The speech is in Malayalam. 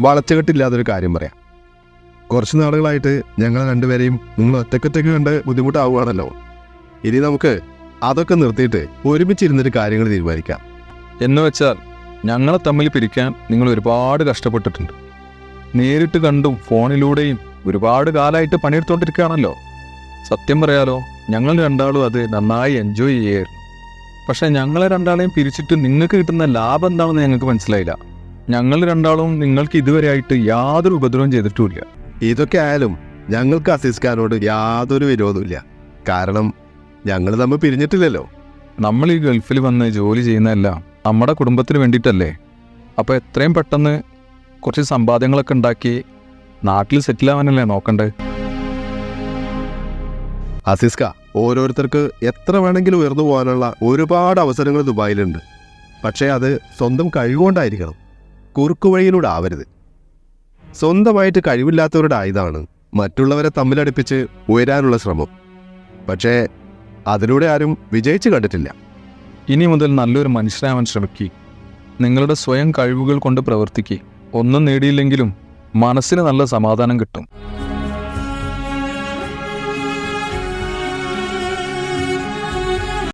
വളച്ചുകെട്ടില്ലാതൊരു കാര്യം പറയാം. കുറച്ച് നാളുകളായിട്ട് ഞങ്ങൾ രണ്ടുപേരെയും നിങ്ങൾ ഒറ്റക്കൊറ്റക്ക് കണ്ട് ബുദ്ധിമുട്ടാവുകയാണല്ലോ. ഇനി നമുക്ക് അതൊക്കെ നിർത്തിയിട്ട് ഒരുമിച്ചിരുന്നിട്ട് കാര്യങ്ങൾ തീരുമാനിക്കാം. എന്ന് വെച്ചാൽ ഞങ്ങളെ തമ്മിൽ പിരിക്കാൻ നിങ്ങൾ ഒരുപാട് കഷ്ടപ്പെട്ടിട്ടുണ്ട്. നേരിട്ട് കണ്ടും ഫോണിലൂടെയും ഒരുപാട് കാലമായിട്ട് പണിയെടുത്തോണ്ടിരിക്കുകയാണല്ലോ സത്യം പറയാലോ ഞങ്ങൾ രണ്ടാളും അത് നന്നായി എൻജോയ് ചെയ്യായിരുന്നു. പക്ഷെ ഞങ്ങളെ രണ്ടാളെയും പിരിച്ചിട്ട് നിങ്ങൾക്ക് കിട്ടുന്ന ലാഭം എന്താണെന്ന് ഞങ്ങൾക്ക് മനസ്സിലായില്ല. ഞങ്ങൾ രണ്ടാളും നിങ്ങൾക്ക് ഇതുവരെ ആയിട്ട് യാതൊരു ഉപദ്രവം ചെയ്തിട്ടുമില്ല. ഇതൊക്കെ ആയാലും ഞങ്ങൾക്ക് അസീസ് ഖാനോട് യാതൊരു വിരോധമില്ല കാരണം ഞങ്ങൾ തമ്മിൽ പിരിഞ്ഞിട്ടില്ലല്ലോ. നമ്മൾ ഈ ഗൾഫിൽ വന്ന് ജോലി ചെയ്യുന്നതെല്ലാം നമ്മുടെ കുടുംബത്തിന് വേണ്ടിയിട്ടല്ലേ? അപ്പോൾ എത്രയും പെട്ടെന്ന് കുറച്ച് സമ്പാദ്യങ്ങളൊക്കെ ഉണ്ടാക്കി നാട്ടിൽ സെറ്റിൽ ആവാനല്ലേ നോക്കണ്ടേ? അസിസ്ക ഓരോരുത്തർക്ക് എത്ര വേണമെങ്കിലും ഉയർന്നു പോകാനുള്ള ഒരുപാട് അവസരങ്ങൾ ദുബായിലുണ്ട്. പക്ഷേ അത് സ്വന്തം കഴിവുകൊണ്ടായിരിക്കണം. കുറുക്കു വഴിയിലൂടെ ആവരുത് സ്വന്തമായിട്ട് കഴിവില്ലാത്തവരുടെ ആയുധമാണ് മറ്റുള്ളവരെ തമ്മിലടുപ്പിച്ച് ഉയരാനുള്ള ശ്രമം. പക്ഷേ അതിലൂടെ ആരും വിജയിച്ചു കണ്ടിട്ടില്ല. ഇനി മുതൽ നല്ലൊരു മനുഷ്യനാവാൻ ശ്രമിക്കുക നിങ്ങളുടെ സ്വയം കഴിവുകൾ കൊണ്ട് പ്രവർത്തിക്കുക ഒന്നും നേടിയില്ലെങ്കിലും മനസ്സിന് നല്ല സമാധാനം കിട്ടും.